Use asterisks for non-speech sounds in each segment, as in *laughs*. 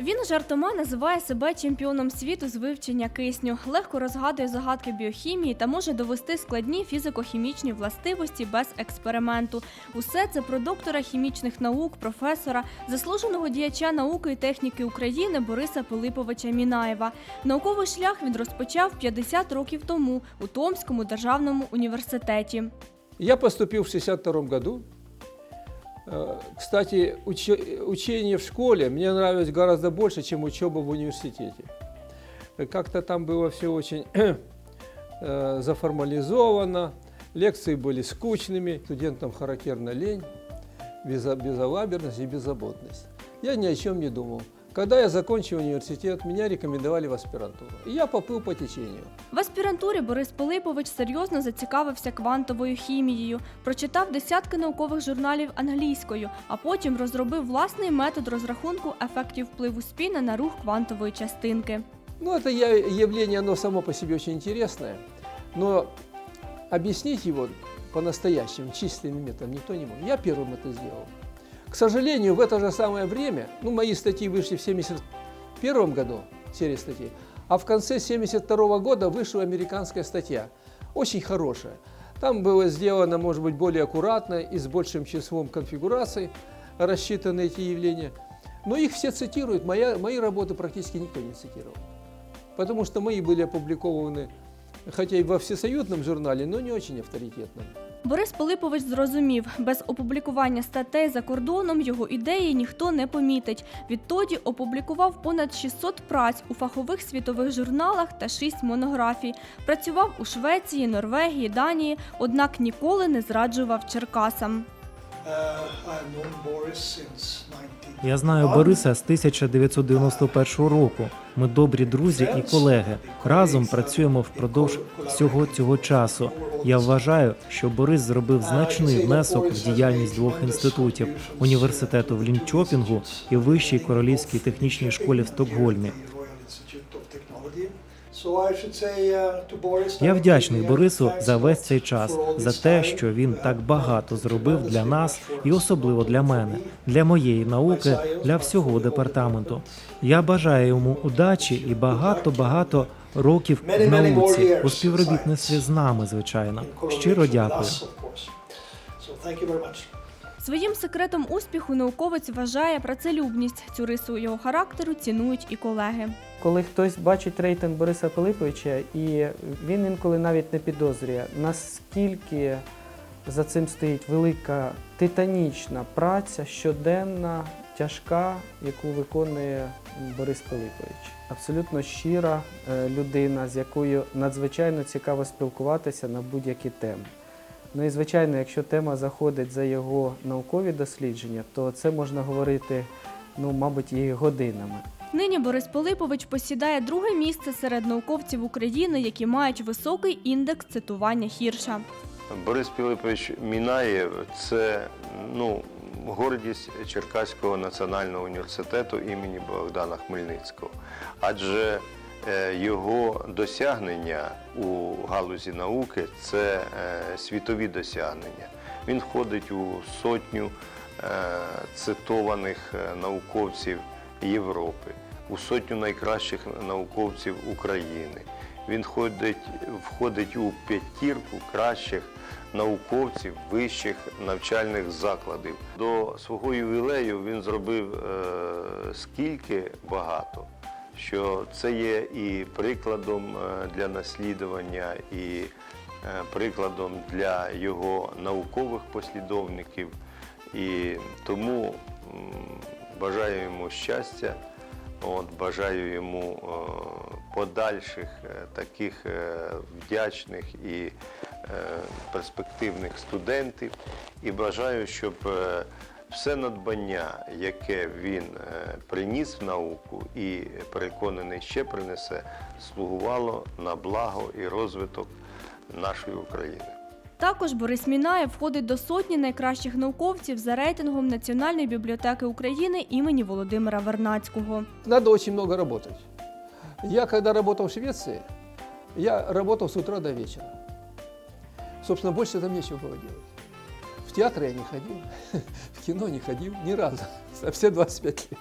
Він жартома називає себе чемпіоном світу з вивчення кисню, легко розгадує загадки біохімії та може довести складні фізико-хімічні властивості без експерименту. Усе це про доктора хімічних наук, професора, заслуженого діяча науки і техніки України Бориса Пилиповича Мінаєва. Науковий шлях він розпочав 50 років тому у Томському державному університеті. Я поступил в 62 году. Э, Кстати, уче- учение в школе мне нравилось гораздо больше, чем учеба в университете. Э, Как-то там было все очень *clears throat* э, заформализовано, лекции были скучными, студентам характерна лень, безо- безалаберность и беззаботность. Я ни о чем не думал. Когда я закончил университет, меня рекомендовали в аспирантуру. И я поплыл по течению. В аспірантурі Борис Пилипович серйозно зацікавився квантовою хімією, прочитав десятки наукових журналів англійською, а потім розробив власний метод розрахунку ефектів впливу спіна на рух квантової частинки. Ну, это я- явление, оно само по себе очень интересное, но объяснить его по-настоящему, чистым методом никто не может. Я первым это сделал. К сожалению, в это же самое время, ну, мои статьи вышли в 71 году, серия статей, а в конце 72 года вышла американская статья, очень хорошая. Там было сделано, может быть, более аккуратно и с большим числом конфигураций рассчитаны эти явления. Но их все цитируют, моя, мои работы практически никто не цитировал потому что мои были опубликованы, хотя и во всесоюзном журнале, но не очень авторитетном. Борис Пилипович зрозумів, без опублікування статей за кордоном його ідеї ніхто не помітить. Відтоді опублікував понад 600 праць у фахових світових журналах та 6 монографій. Працював у Швеції, Норвегії, Данії, однак ніколи не зраджував Черкасам. 19. Я знаю Бориса з 1991 року. Ми добрі друзі і колеги. Разом працюємо впродовж всього цього часу. Я вважаю, що Борис зробив значний внесок в діяльність двох інститутів університету в Лінчопінгу і Вищій королівській технічній школі в Стокгольмі. Я вдячний. Борису за весь цей час, за те, що він так багато зробив для нас і особливо для мене, для моєї науки, для всього департаменту. Я бажаю йому удачі і багато багато років в науці у співробітництві з нами, звичайно. Щиро дякую. Своїм секретом успіху науковець вважає працелюбність. Цю рису його характеру цінують і колеги. Коли хтось бачить рейтинг Бориса Пилиповича, і він інколи навіть не підозрює, наскільки за цим стоїть велика титанічна праця, щоденна, тяжка, яку виконує Борис Пилипович. Абсолютно щира е, людина, з якою надзвичайно цікаво спілкуватися на будь-які теми. Ну і звичайно, якщо тема заходить за його наукові дослідження, то це можна говорити, ну, мабуть, і годинами. Нині Борис Пилипович посідає друге місце серед науковців України, які мають високий індекс цитування Хірша. Борис Пілипович Мінаєв це ну, гордість Черкаського національного університету імені Богдана Хмельницького. Адже е, його досягнення у галузі науки це е, світові досягнення. Він входить у сотню е, цитованих науковців Європи, у сотню найкращих науковців України. Він входить, входить у п'ятірку кращих науковців вищих навчальних закладів. До свого ювілею він зробив е, скільки багато, що це є і прикладом е, для наслідування, і е, прикладом для його наукових послідовників. І тому бажаю йому щастя. От, бажаю йому е, подальших е, таких е, вдячних і е, перспективних студентів. І бажаю, щоб все надбання, яке він приніс в науку і переконаний ще принесе, слугувало на благо і розвиток нашої України. Також Борис Мінаєв входить до сотні найкращих науковців за рейтингом Національної бібліотеки України імені Володимира Вернацького. Надо очень много работать. Я когда работал в Швеции, я работал с утра до вечера. Собственно, больше там нечего было делать. В театр я не ходил, *laughs* в кино не ходил ни разу за все 25 лет.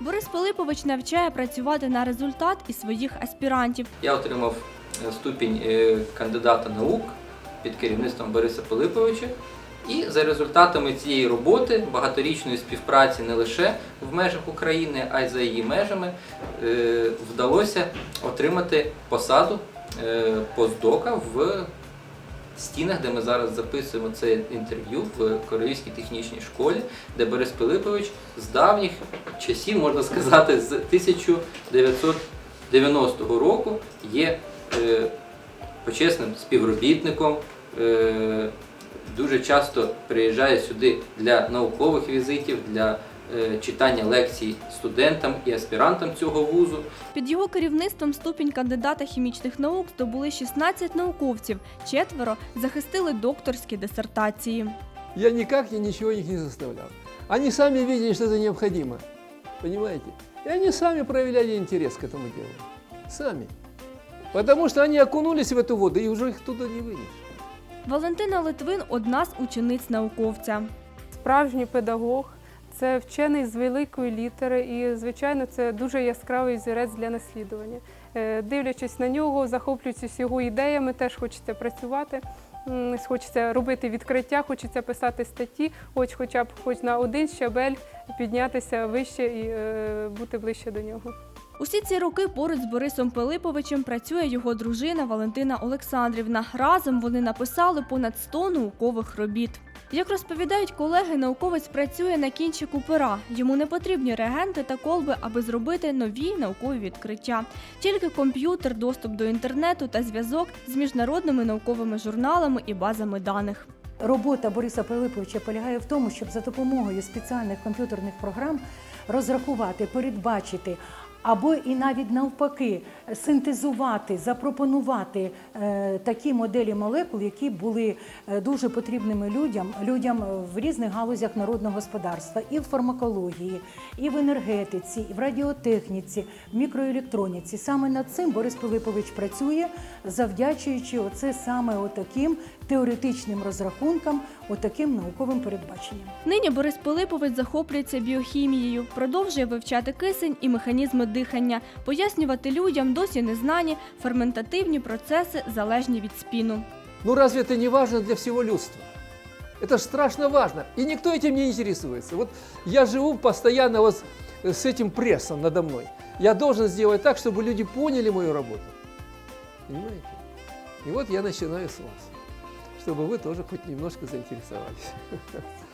Борис Пилипович навчає працювати на результат і своїх аспірантів. Я отримав е, ступінь е, кандидата наук під керівництвом Бориса Пилиповича. І за результатами цієї роботи, багаторічної співпраці не лише в межах України, а й за її межами, е, вдалося отримати посаду е, постдока в стінах, де ми зараз записуємо це інтерв'ю в Королівській технічній школі, де Борис Пилипович з давніх часів, можна сказати, з 1990 року є е, почесним співробітником Е, дуже часто приїжджає сюди для наукових візитів, для е, читання лекцій студентам і аспірантам цього вузу. Під його керівництвом ступінь кандидата хімічних наук здобули 16 науковців, четверо захистили докторські дисертації. Я никак и ничего их не заставлял. Они сами видели, что это необходимо. Понимаете? И они сами проявляли интерес к этому делу. Сами. Потому что они окунулись в эту воду, и уже их туда не вынешь. Валентина Литвин одна з учениць науковця. Справжній педагог це вчений з великої літери, і, звичайно, це дуже яскравий зірець для наслідування. Е, Дивлячись на нього, захоплюючись його ідеями, теж хочеться працювати. Хочеться робити відкриття, хочеться писати статті, хоч хоча б хоч на один щабель піднятися вище і е, бути ближче до нього. Усі ці роки поруч з Борисом Пилиповичем працює його дружина Валентина Олександрівна. Разом вони написали понад 100 наукових робіт. Як розповідають колеги, науковець працює на кінчику пера. Йому не потрібні реагенти та колби, аби зробити нові наукові відкриття. Тільки комп'ютер, доступ до інтернету та зв'язок з міжнародними науковими журналами і базами даних. Робота Бориса Пилиповича полягає в тому, щоб за допомогою спеціальних комп'ютерних програм розрахувати, передбачити або і навіть навпаки синтезувати, запропонувати е, такі моделі молекул, які були е, дуже потрібними людям, людям в різних галузях народного господарства, і в фармакології, і в енергетиці, і в радіотехніці, в мікроелектроніці. Саме над цим Борис Пилипович працює, завдячуючи оце саме отаким теоретичним розрахункам, отаким науковим передбаченням. Нині Борис Пилипович захоплюється біохімією, продовжує вивчати кисень і механізми дихання, пояснювати людям досі незнані ферментативні процеси, залежні від спіну. Ну разве это не важно для всего людства? Это же страшно важно. И никто этим не интересуется. Вот я живу постоянно вот с этим прессом надо мной. Я должен сделать так, чтобы люди поняли мою работу. Понимаете? И вот я начинаю с вас, чтобы вы тоже хоть немножко заинтересовались. *laughs*